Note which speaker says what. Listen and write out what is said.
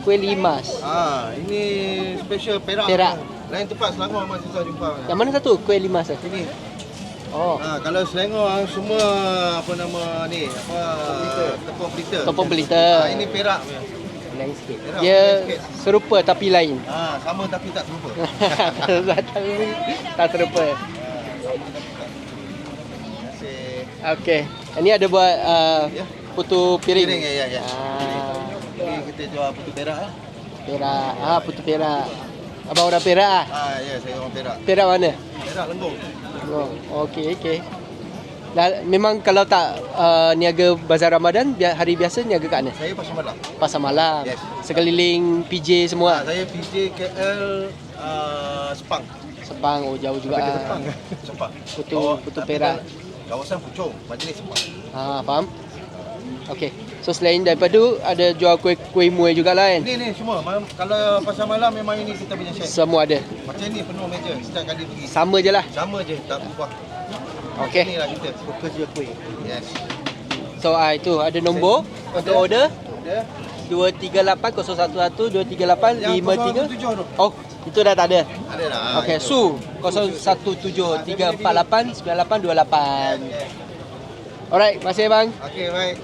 Speaker 1: kuih limas.
Speaker 2: Ah, ini special Perak.
Speaker 1: Perak.
Speaker 2: Lain tempat Selangor memang susah jumpa.
Speaker 1: Yang mana satu kuih limas? eh?
Speaker 2: Ini.
Speaker 1: Oh,
Speaker 2: Ah, kalau Selangor ah, semua apa nama ni, apa tepung pelita.
Speaker 1: topong pelita.
Speaker 2: Ah, ini Perak punya.
Speaker 1: Lain sikit.
Speaker 2: Perak,
Speaker 1: Dia
Speaker 2: sikit.
Speaker 1: serupa tapi lain.
Speaker 2: Ah, sama tapi tak serupa.
Speaker 1: tak serupa.
Speaker 2: Terima kasih.
Speaker 1: Okey. Ini ada buat uh,
Speaker 2: Ya.
Speaker 1: putu piring.
Speaker 2: Piring, ya, ya, ya.
Speaker 1: Ah,
Speaker 2: Ini kita jual putu Perak ah.
Speaker 1: Perak. Ah, putu Perak. Abang orang Perak ah.
Speaker 2: Ah, ya, saya orang Perak.
Speaker 1: Perak mana?
Speaker 2: Perak Lenggong.
Speaker 1: Oh, okey okey. Dan memang kalau tak uh, niaga bazar Ramadan bi- hari biasa niaga kat mana?
Speaker 2: Saya pasal malam.
Speaker 1: Pasar malam.
Speaker 2: Yes.
Speaker 1: Sekeliling PJ
Speaker 2: Ah,
Speaker 1: semua.
Speaker 2: saya PJ KL uh, Sepang.
Speaker 1: Sepang oh jauh juga.
Speaker 2: Sampai ke
Speaker 1: ah.
Speaker 2: Sepang. Sepang.
Speaker 1: Putu- putu
Speaker 2: tapi
Speaker 1: Perak.
Speaker 2: Kawasan Puchong, Majlis Sepang.
Speaker 1: Ah, faham? Okey. So selain daripada tu ada jual kuih kuih muih juga lah kan?
Speaker 2: Ni ni semua. Malam, kalau pasal malam memang ini kita punya set.
Speaker 1: Semua ada.
Speaker 2: Macam ni penuh meja setiap kali pergi.
Speaker 1: Sama je lah.
Speaker 2: Sama je, tak berubah.
Speaker 1: Okey.
Speaker 2: Inilah kita, fokus je kuih. Yes.
Speaker 1: So ah itu ada nombor untuk order
Speaker 2: Ada.
Speaker 1: 238 011 238
Speaker 2: Yang
Speaker 1: 53.
Speaker 2: 07 tu.
Speaker 1: Oh, itu dah tak ada.
Speaker 2: Ada dah. Ah,
Speaker 1: Okey. Su 017 348 9828.
Speaker 2: Yes.
Speaker 1: Alright, masih bang.
Speaker 2: Okey, baik.